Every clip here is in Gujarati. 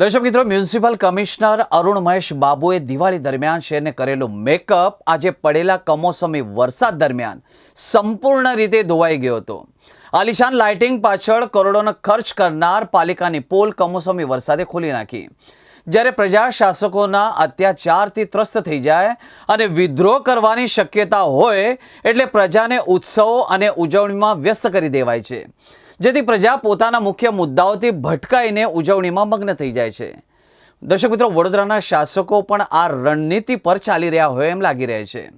દર્શક મિત્રો, મ્યુનિસિપલ કમિશનર અરુણ મહેશ બાબુએ દિવાળી દરમિયાન શહેરને કરેલું મેકઅપ આજે પડેલા કમોસમી વરસાદ દરમિયાન સંપૂર્ણ રીતે ધોવાઈ ગયો હતો. આલિશાન લાઇટિંગ પાછળ કરોડોનો ખર્ચ કરનાર પાલિકાની પોલ કમોસમી વરસાદે ખોલી નાખી. જ્યારે પ્રજા શાસકોના અત્યાચારથી ત્રસ્ત થઈ જાય અને વિદ્રોહ કરવાની શક્યતા હોય, એટલે પ્રજાને ઉત્સવો અને ઉજવણીમાં વ્યસ્ત કરી દેવાય છે. જેથી પ્રજા પોતાના મુખ્ય મુદ્દાઓથી ભટકાઈને ઉજવણીમાં મગ્ન થઈ જાય છે. દર્શક મિત્રો, વડોદરાના શાસકો પણ આ રણનીતિ પર ચાલી રહ્યા હોય એમ લાગી રહે છે.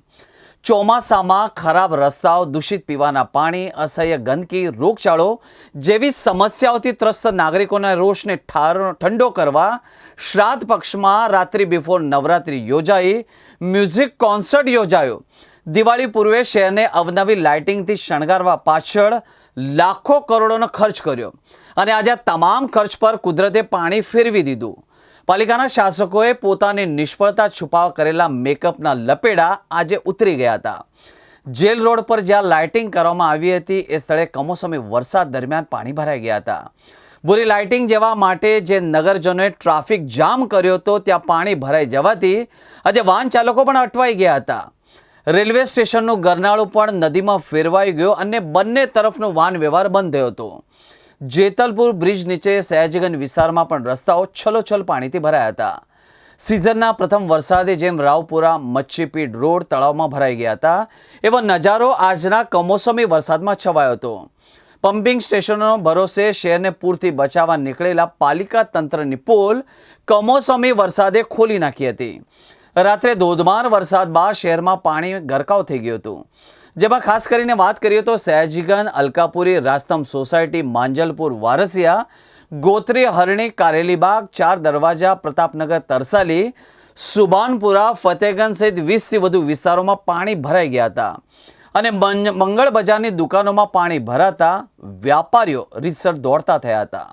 ચોમાસામાં ખરાબ રસ્તાઓ, દૂષિત પીવાના પાણી, અસહ્ય ગંદકી, રોગચાળો જેવી સમસ્યાઓથી ત્રસ્ત નાગરિકોના રોષને ઠાર, ઠંડો કરવા શ્રાદ્ધ પક્ષમાં રાત્રિ બિફોર નવરાત્રિ યોજાઈ મ્યુઝિક કોન્સર્ટ યોજાયો. દિવાળી પૂર્વે શહેરને અવનવી લાઇટિંગથી શણગારવા પાછળ લાખો કરોડોનો ખર્ચ કર્યો અને આજે તમામ ખર્ચ પર કુદરતે પાણી ફેરવી દીધું. પાલિકાના શાસકોએ પોતાની નિષ્ફળતા છુપાવ કરેલા મેકઅપના લપેડા આજે ઉતરી ગયા હતા. જેલ રોડ પર જ્યાં લાઇટિંગ કરવામાં આવી હતી, એ સ્થળે કમોસમી વરસાદ દરમિયાન પાણી ભરાઈ ગયા હતા. બુરી લાઇટિંગ જેવા માટે જે નગરજનોએ ટ્રાફિક જામ કર્યો હતો, ત્યાં પાણી ભરાઈ જવાથી આજે વાહન ચાલકો પણ અટવાઈ ગયા હતા. રેલવે સ્ટેશનનું ગરનાળું પણ નદીમાં ફેરવાઈ ગયો અને બંને તરફનો વાહન વ્યવહાર બંધ થયો હતો. જેતલપુર બ્રિજ નીચે સયાજીગંજ વિસ્તારમાં પણ રસ્તાઓ છલોછલ પાણીથી ભરાયા હતા. સિઝનના પ્રથમ વરસાદે જેમ રાવપુરા મચ્છીપીડ રોડ તળાવમાં ભરાઈ ગયા હતા, એવો નજારો આજના કમોસમી વરસાદમાં છવાયો હતો. પમ્પિંગ સ્ટેશનો ભરોસે શહેરને પૂરથી બચાવવા નીકળેલા પાલિકા તંત્રની પોલ કમોસમી વરસાદે ખોલી નાખી હતી. રાત્રે ધોધમાર વરસાદ બાદ શહેરમાં પાણી ગરકાવ થઈ ગયું હતું. જેમાં ખાસ કરીને વાત કરીએ તો સયાજીગંજ અલકાપુરી, રાસ્તમ સોસાયટી, માંજલપુર, વારસિયા, ગોત્રી, હરણી, કારેલીબાગ, ચાર દરવાજા, પ્રતાપનગર, તરસાલી, સુબાનપુરા, ફતેગંજ સહિત વીસથી વધુ વિસ્તારોમાં પાણી ભરાઈ ગયા હતા. અને મંગળ બજારની દુકાનોમાં પાણી ભરાતા વ્યાપારીઓ રીતસર દોડતા થયા હતા.